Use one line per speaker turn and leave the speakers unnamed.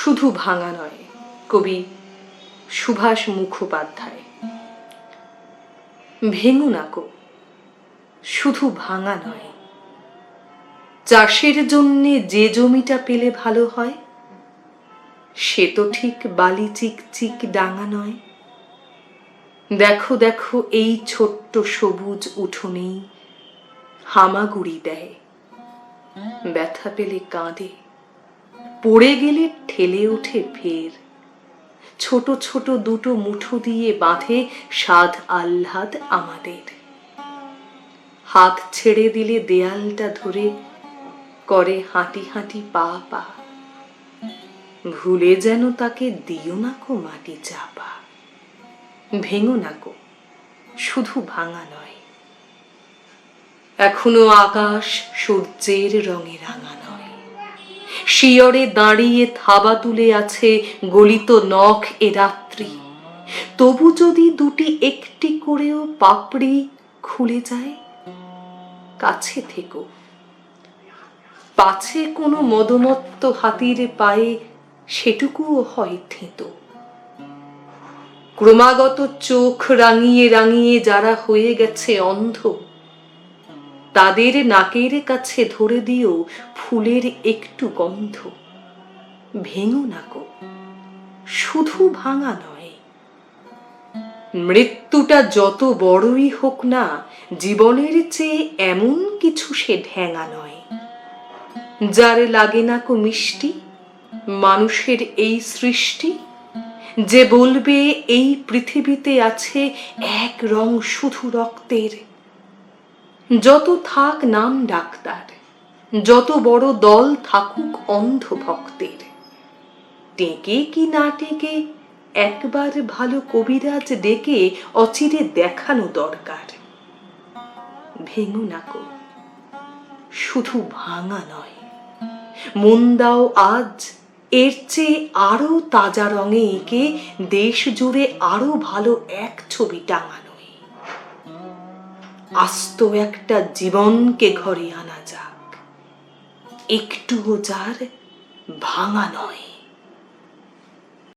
শুধু ভাঙা নয়, কবি সুভাষ মুখোপাধ্যায়। ভেঙু নাকো শুধু ভাঙা নয়। চাষের জন্যে যে জমিটা পেলে ভালো হয়, সে তো ঠিক বালি চিক চিক ডাঙা নয়। দেখো দেখো এই ছোট্ট সবুজ উঠোনেই হামাগুড়ি দেয়। ব্যথা পেলে কাঁদে। পড়ে গেলে ঠেলে ওঠে ফের। ছোট ছোট দুটো মুঠো দিয়ে বাঁধে সাধ আহ্লাদ আমাদের। হাত ছেড়ে দিলে দেয়ালটা ধরে করে হাঁটি হাঁটি পা পা। ভুলে যেন তাকে দিও না কো মাটি চাপা। ভেঙো না কো, শুধু ভাঙা নয়। এখনও আকাশ সূর্যের রঙে রাঙা নয় শিয়রে দাঁড়িয়ে থাবা তুলে আছে গলিত নখ এ রাত্রি। তবু যদি দুটি একটি করেও পাপড়ি খুলে যায়, কাছে থেকো। পাছে কোনো মদমত্ত হাতির পায়ে সেটুকুও হয় থেঁতো। ক্রমাগত চোখ রাঙিয়ে রাঙিয়ে যারা হয়ে গেছে অন্ধ তাদের নাকের কাছে ধরে দিও ফুলের একটু গন্ধ। ভেঙো নাকো শুধু ভাঙা নয়। মৃত্যুটা যত বড়ই হোক না, জীবনের চেয়ে এমন কিছু সে ঢেঙা নয়। যার লাগে না কো মিষ্টি, মানুষের এই সৃষ্টি, যে বলবে এই পৃথিবীতে আছে এক রং শুধু রক্তের। যত থাক নাম ডাক্তার, যত বড় দল থাকুক অন্ধ ভক্তের। টেকে কি না টেকে, একবার ভালো কবিরাজ ডেকে অচিরে দেখানো দরকার। ভেঙো নাকো শুধু ভাঙা নয়, মন দাও আজ, এর চেয়ে আরও তাজা রঙে এঁকে দেশ জুড়ে আরও ভালো এক ছবি টাঙানোই আস্ত একটা জীবনকে ঘরে আনা যাক। একটুও যার ভাঙা নয়।